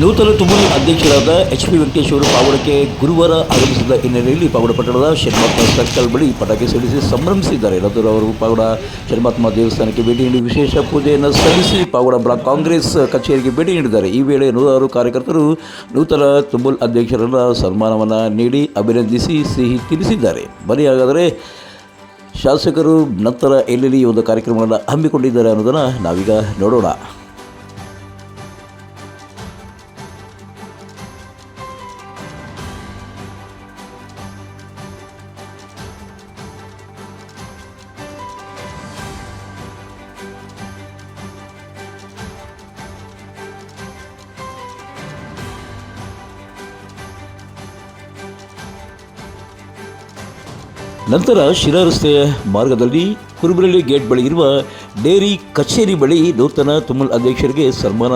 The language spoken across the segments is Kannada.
ನೂತನ ತುಮೂರು ಅಧ್ಯಕ್ಷರಾದ ಎಚ್ ಪಿ ವೆಂಕಟೇಶ್ ಅವರು ಪಾವಡಕ್ಕೆ ಗುರುವಾರ ಆಗಮಿಸಿದ ಹಿನ್ನೆಲೆಯಲ್ಲಿ ಪಾವಡ ಪಟ್ಟಣದ ಶನ್ಮಾತ್ಮ ಸರ್ಕಲ್ ಬಳಿ ಪಟಾಕಿ ಸಿಡಿಸಿ ಸಂಭ್ರಮಿಸಿದ್ದಾರೆ. ನಂತರ ಅವರು ಪಾವಡ ಶನ್ಮಾತ್ಮ ದೇವಸ್ಥಾನಕ್ಕೆ ಭೇಟಿ ನೀಡಿ ವಿಶೇಷ ಪೂಜೆಯನ್ನು ಸಲ್ಲಿಸಿ ಪಾವಡ ಬ್ಲಾಕ್ ಕಾಂಗ್ರೆಸ್ ಕಚೇರಿಗೆ ಭೇಟಿ ನೀಡಿದ್ದಾರೆ. ಈ ವೇಳೆ ನೂರಾರು ಕಾರ್ಯಕರ್ತರು ನೂತನ ತುಮುಲ್ ಅಧ್ಯಕ್ಷರನ್ನ ಸನ್ಮಾನವನ್ನು ನೀಡಿ ಅಭಿನಂದಿಸಿ ಸಿಹಿ ತಿನ್ನಿಸಿದ್ದಾರೆ ಬರೀ ಹಾಗಾದರೆ ಶಾಸಕರು ನಂತರ ಎಲ್ಲೆಲ್ಲಿ ಒಂದು ಕಾರ್ಯಕ್ರಮವನ್ನು ಹಮ್ಮಿಕೊಂಡಿದ್ದಾರೆ ಅನ್ನೋದನ್ನು ನಾವೀಗ ನೋಡೋಣ. ನಂತರ ಶಿರಾ ರಸ್ತೆಯ ಮಾರ್ಗದಲ್ಲಿ ಕುರುಬರಳ್ಳಿ ಗೇಟ್ ಬಳಿ ಇರುವ ಡೇರಿ ಕಚೇರಿ ಬಳಿ ನೂತನ ತುಮಲ್ ಅಧ್ಯಕ್ಷರಿಗೆ ಸನ್ಮಾನ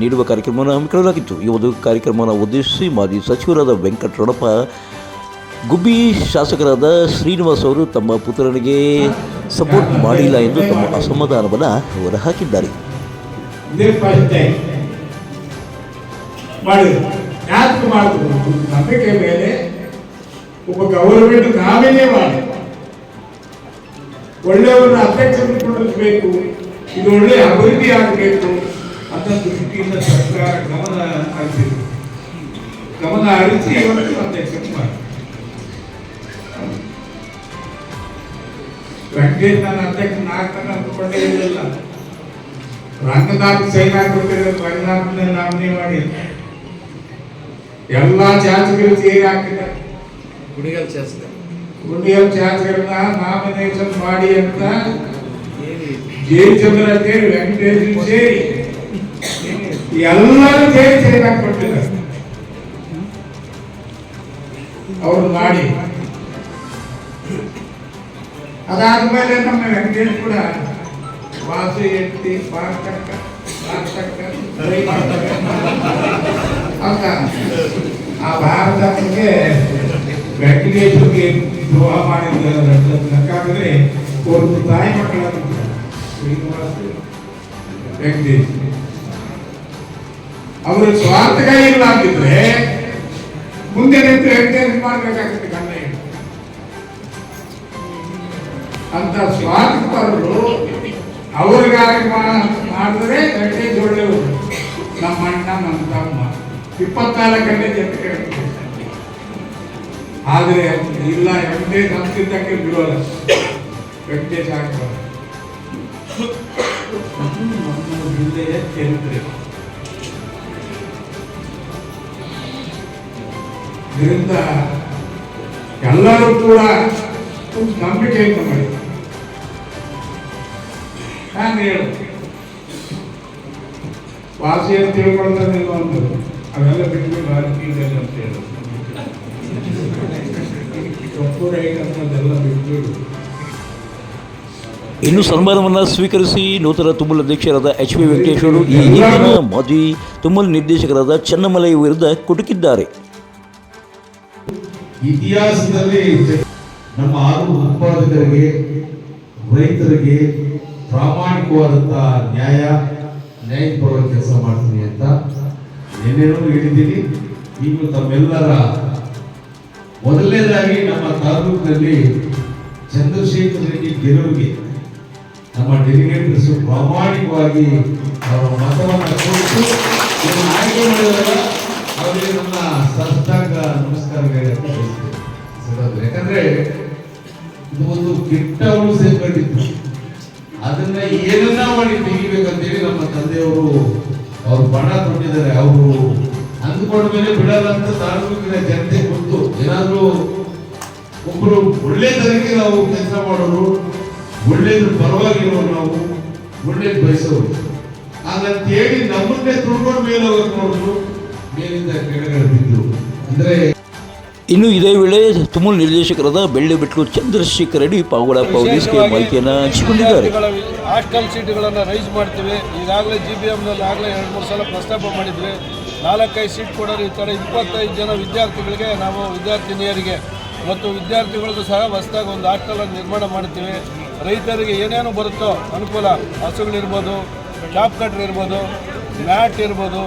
ನೀಡುವ ಕಾರ್ಯಕ್ರಮವನ್ನು ಹಮ್ಮಿಕೊಳ್ಳಲಾಗಿತ್ತು. ಈ ಒಂದು ಕಾರ್ಯಕ್ರಮವನ್ನು ಉದ್ದೇಶಿಸಿ ಮಾಜಿ ಸಚಿವರಾದ ವೆಂಕಟರಮಣಪ್ಪ ಗುಬ್ಬಿ ಶಾಸಕರಾದ ಶ್ರೀನಿವಾಸ್ ಅವರು ತಮ್ಮ ಪುತ್ರನಿಗೆ ಸಪೋರ್ಟ್ ಮಾಡಿಲ್ಲ ಎಂದು ತಮ್ಮ ಅಸಮಾಧಾನವನ್ನು ಹೊರಹಾಕಿದ್ದಾರೆ. ಮೇಲೆ ಒಬ್ಬ ಗೌರ್ಮೆಂಟ್ ನಾವೇನೇ ಮಾಡಿ. ಒಳ್ಳೆಯವರ ಅಧ್ಯಕ್ಷ ಕೊಡಬೇಕು ಇದು ಒಳ್ಳೆ ಅಭಿವೃದ್ಧಿ ಆಗಬೇಕು ಅಂತ ದೃಷ್ಟಿಯಿಂದ ಸರ್ಕಾರ ಗಮನ ಹರಿಸಿದ್ರು ಗಮನ ಹರಿಸಿ ಅವರನ್ನು ಅಧ್ಯಕ್ಷರು ಮಾಡಿ. ವೆಂಕಟೇಶ್ ನಾನು ಅಧ್ಯಕ್ಷ ನಾಲ್ಕು ಅಂದ್ಕೊಂಡೇ ಇರಲಿಲ್ಲ ರಂಗನಾಥ್ ಸೈನ್ ಹಾಕ್ಬಿಟ್ಟಿದ್ರೆ ನಾಮಿನಿ ಮಾಡಿ ಎಲ್ಲಾ ಶಾಸಕರು ಸೇರಿ ಹಾಕಿದ್ದಾರೆ. ಗುಡಿಗಲ್ ಶಾಸಕ ಗುಂಡಿಯಲ್ ಶಾಸಕರನ್ನ ನಾಮಿನೇಷನ್ ಮಾಡಿ ಅಂತ ಜಯಚಂದ್ರ ಸೇರಿ ವೆಂಕಟೇಶ್ ಸೇರಿ ಎಲ್ಲರೂ ಸೇರಿ ಸೇರಿ ಹಾಕ್ಬಿಟ್ಟಿದ್ದಾರೆ ಅವ್ರು ಮಾಡಿ ಅದಾದ್ಮೇಲೆ ನಮ್ಮ ವೆಂಕಟೇಶ್ ಕೂಡ ವಾಸು ಎತ್ತಿ ಪಾರ್ತಕ್ಕ ಪಾರ್ತಕ್ಕ ಸರಿ ಮಾಡ್ತಕ್ಕ ಅಂತ ಆ ಭಾರತಕ್ಕೆ ವೆಂಕಟೇಶ್ವರಿಗೆ ದ್ರೋಹ ಮಾಡಿದ್ದಾರೆ ಯಾಕಂದ್ರೆ ಒಂದು ತಾಯಿ ಮಕ್ಕಳ ಅವರು ಸ್ವಾರ್ಥಕಾರಿ ಇಲ್ಲ ಅಂತಿದ್ರೆ ಮುಂದೆ ನಿಂತು ವೆಂಕಟೇಶ್ ಮಾಡಬೇಕಾಗುತ್ತೆ ಗಂಡ ಅಂತ ಸ್ವಾರ್ಥಪರರು ಅವ್ರಿಗಾಗಿ ಮಾಡಿದ್ರೆ ವೆಂಕಟೇಶ್ ಒಳ್ಳೆಯವರು ನಮ್ಮ ಅಣ್ಣ, ನಮ್ಮ ತಮ್ಮ. ಇಪ್ಪತ್ನಾಲ್ಕು ಗಂಟೆ ಜೊತೆ. ಆದ್ರೆ ಇಲ್ಲ ವೆಂಕಟೇಶ್ ಅಂತಿದ್ದಕ್ಕೆ ಬಿಡೋಲ್ಲ ನಮ್ಮ ಜಿಲ್ಲೆಯ ಚರಿತ್ರೆ ಇದರಿಂದ ಎಲ್ಲರೂ ಕೂಡ ನಂಬಿಕೆ ನಂಬಿಕೆಯಿಂದ ಮಾಡಿ ನಾನು ಹೇಳು ವಾಸಿ ಅಂತ ತಿಳ್ಕೊಳ್ತಾರೆ ಒಂದು ಅವೆಲ್ಲ ಬಿಟ್ಟು ರಾಜಕೀಯದಲ್ಲಿ ಅಂತ ಹೇಳು ಇನ್ನು ಸನ್ಮಾನವನ್ನು ಸ್ವೀಕರಿಸಿ ನೂತನ ತುಮಲ್ ಅಧ್ಯಕ್ಷರಾದ ಎಚ್ ಪಿ ವೆಂಕಟೇಶ್ವರು ಈ ಹಿಂದಿನ ಮಾಜಿ ತುಮಲ್ ನಿರ್ದೇಶಕರಾದ ಚನ್ನಮಲೈ ವಿರುದ್ಧ ಕುಟುಕಿದ್ದಾರೆ. ಇತಿಹಾಸದಲ್ಲಿ ನಮ್ಮ ಆರು ಉತ್ಪಾದಕರಿಗೆ, ರೈತರಿಗೆ ಪ್ರಾಮಾಣಿಕವಾದಂತಹ ನ್ಯಾಯ ನ್ಯಾಯಪರವಾಗಿ ಕೆಲಸ ಮಾಡ್ತೀನಿ ಅಂತ ಏನೇನೋ ಹೇಳಿದ್ದೀನಿ. ಈಗ ತಮ್ಮೆಲ್ಲರ ಮೊದಲನೇದಾಗಿ ನಮ್ಮ ತಾಲೂಕಿನಲ್ಲಿ ಚಂದ್ರಶೇಖರ್ ರೆಡ್ಡಿ ಗೆಲುವಿಗೆ ನಮ್ಮ ಡೆಲಿಗೇಟರ್ಸ್ ಪ್ರಾಮಾಣಿಕವಾಗಿ ಅವರ ಮತವನ್ನು ಕೊಟ್ಟು ಆಯ್ಕೆ ಮಾಡಿದಾಗ ಅವರಿಗೆ ನಮ್ಮ ಸಷ್ಟಾಂಗ ನಮಸ್ಕಾರಗಳು ಬಯಸ್ತೇನೆ ಯಾಕಂದ್ರೆ ಇದು ಒಂದು ಕೆಟ್ಟ ಅವಳು ಸೇರ್ಕೊಂಡಿತ್ತು ಅದನ್ನ ಏನನ್ನ ಮಾಡಿ ತೆಗಿಬೇಕಂತೇಳಿ ನಮ್ಮ ತಂದೆಯವರು ಅವರು ಬಣ ತೊಟ್ಟಿದ್ದಾರೆ. ಅವರು ಅಂದ್ಕೊಂಡ ಮೇಲೆ ಬಿಡಲ್ಲ ಅಂತ ತಾಲೂಕಿನ ಜನತೆ ಗೊತ್ತು. ಏನಾದ್ರೂ ಒಬ್ಬರು ಒಳ್ಳೆತನಕ್ಕೆ ನಾವು ಕೆಲಸ ಮಾಡೋರು ಒಳ್ಳೇದು ಪರವಾಗಿರೋರು ನಾವು ಒಳ್ಳೇದು ಬಯಸೋರು. ಹಾಗಂತ ಹೇಳಿ ನಮ್ಮನ್ನೇ ತುಳ್ಕೊಂಡು ಮೇಲೆ ಹೋಗಕ್ಕೆ ನೋಡಿದ್ರು ಮೇಲಿಂದ ಕೆಳಗಡೆ ಬಿದ್ದು. ಅಂದ್ರೆ ಇನ್ನು ಇದೇ ವೇಳೆ ತುಮಲ್ ನಿರ್ದೇಶಕರಾದ ಬೆಳ್ಳಿಬೆಟ್ಲು ಚಂದ್ರಶೇಖರ್ ರೆಡ್ಡಿ ಪಾವಗಡ ಪೊಲೀಸ್ಗೆ ಮಾಹಿತಿಯನ್ನು ಹಂಚಿಕೊಂಡಿದ್ದಾರೆ. ಹಾಸ್ಟೆಲ್ ಸೀಟುಗಳನ್ನು ರೈಸ್ ಮಾಡ್ತೀವಿ. ಈಗಾಗಲೇ ಜಿ ಬಿ ಎಮ್ನಲ್ಲಿ ಆಗಲೇ ಎರಡು ಮೂರು ಸಲ ಪ್ರಸ್ತಾಪ ಮಾಡಿದ್ವಿ. ನಾಲ್ಕೈದು ಸೀಟ್ ಕೊಡೋರು ಈ ಥರ ಇಪ್ಪತ್ತೈದು ಜನ ವಿದ್ಯಾರ್ಥಿಗಳಿಗೆ ನಾವು ವಿದ್ಯಾರ್ಥಿನಿಯರಿಗೆ ಮತ್ತು ವಿದ್ಯಾರ್ಥಿಗಳಿಗೂ ಸಹ ಹೊಸದಾಗಿ ಒಂದು ಹಾಸ್ಟೆಲನ್ನು ನಿರ್ಮಾಣ ಮಾಡ್ತೀವಿ. ರೈತರಿಗೆ ಏನೇನು ಬರುತ್ತೋ ಅನುಕೂಲ ಹಸುಗಳಿರ್ಬೋದು ಜಾಬ್ ಕಟ್ರ್ ಇರ್ಬೋದು, ಮ್ಯಾಟ್ ಇರ್ಬೋದು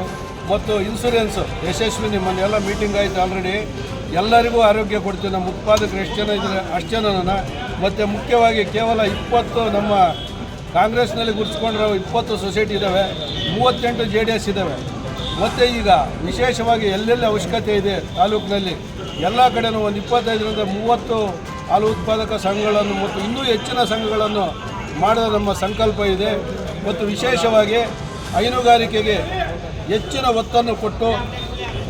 ಮತ್ತು ಇನ್ಸೂರೆನ್ಸ್ ಯಶಸ್ವಿ ನಿಮ್ಮನ್ನೆಲ್ಲ ಮೀಟಿಂಗ್ ಆಯಿತು ಆಲ್ರೆಡಿ. ಎಲ್ಲರಿಗೂ ಆರೋಗ್ಯ ಕೊಡ್ತೀವಿ. ನಮ್ಮ ಉತ್ಪಾದಕರು ಎಷ್ಟು ಜನ ಇದ್ದಾರೆ, ಅಷ್ಟು ಜನನ ಮತ್ತು ಮುಖ್ಯವಾಗಿ ಕೇವಲ ಇಪ್ಪತ್ತು ನಮ್ಮ ಕಾಂಗ್ರೆಸ್ನಲ್ಲಿ ಗುರುತಿಸ್ಕೊಂಡಿರೋ ಇಪ್ಪತ್ತು ಸೊಸೈಟಿ ಇದ್ದಾವೆ. ಮೂವತ್ತೆಂಟು ಜೆ ಡಿ ಎಸ್ ಇದ್ದಾವೆ. ಮತ್ತು ಈಗ ವಿಶೇಷವಾಗಿ ಎಲ್ಲೆಲ್ಲಿ ಅವಶ್ಯಕತೆ ಇದೆ ತಾಲೂಕಿನಲ್ಲಿ, ಎಲ್ಲ ಕಡೆಯೂ ಒಂದು ಇಪ್ಪತ್ತೈದರಿಂದ ಮೂವತ್ತು ಹಾಲು ಉತ್ಪಾದಕ ಸಂಘಗಳನ್ನು ಮತ್ತು ಇನ್ನೂ ಹೆಚ್ಚಿನ ಸಂಘಗಳನ್ನು ಮಾಡುವ ನಮ್ಮ ಸಂಕಲ್ಪ ಇದೆ. ಮತ್ತು ವಿಶೇಷವಾಗಿ ಹೈನುಗಾರಿಕೆಗೆ ಹೆಚ್ಚಿನ ಒತ್ತನ್ನು ಕೊಟ್ಟು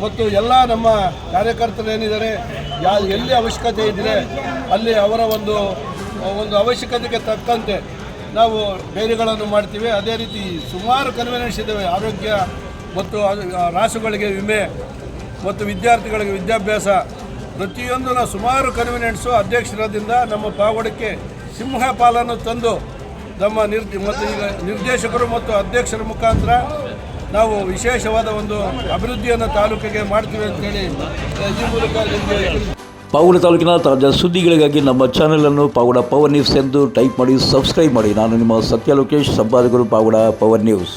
ಮತ್ತು ಎಲ್ಲ ನಮ್ಮ ಕಾರ್ಯಕರ್ತರೇನಿದ್ದಾರೆ ಯಾ ಎಲ್ಲಿ ಅವಶ್ಯಕತೆ ಇದ್ದರೆ ಅಲ್ಲಿ ಅವರ ಒಂದು ಒಂದು ಅವಶ್ಯಕತೆಗೆ ತಕ್ಕಂತೆ ನಾವು ಡೈರಿಗಳನ್ನು ಮಾಡ್ತೀವಿ. ಅದೇ ರೀತಿ ಸುಮಾರು ಕನ್ವೆನೆನ್ಸ್ ಇದ್ದಾವೆ ಆರೋಗ್ಯ ಮತ್ತು ರಾಸುಗಳಿಗೆ ವಿಮೆ ಮತ್ತು ವಿದ್ಯಾರ್ಥಿಗಳಿಗೆ ವಿದ್ಯಾಭ್ಯಾಸ ಪ್ರತಿಯೊಂದು ನಾವು ಸುಮಾರು ಕನ್ವಿನೆಂಟ್ಸು ಅಧ್ಯಕ್ಷರದಿಂದ ನಮ್ಮ ಪಾವಡಕ್ಕೆ ಸಿಂಹ ಪಾಲನ್ನು ತಂದು ನಮ್ಮ ನಿರ್ ಮತ್ತು ಈಗ ನಿರ್ದೇಶಕರು ಮತ್ತು ಅಧ್ಯಕ್ಷರ ಮುಖಾಂತರ ನಾವು ವಿಶೇಷವಾದ ಒಂದು ಅಭಿವೃದ್ಧಿಯನ್ನು ತಾಲೂಕಿಗೆ ಮಾಡ್ತೀವಿ ಅಂತೇಳಿ ಈ ಮೂಲಕ ಪಾವಗಡ ತಾಲೂಕಿನ ತಾಜಾ ಸುದ್ದಿಗಳಿಗಾಗಿ ನಮ್ಮ ಚಾನೆಲನ್ನು ಪಾವಗಡ ಪವರ್ ನ್ಯೂಸ್ ಎಂದು ಟೈಪ್ ಮಾಡಿ ಸಬ್ಸ್ಕ್ರೈಬ್ ಮಾಡಿ. ನಾನು ನಿಮ್ಮ ಸತ್ಯ ಲೋಕೇಶ್, ಸಂಪಾದಕರು ಪಾವಗಡ ಪವರ್ ನ್ಯೂಸ್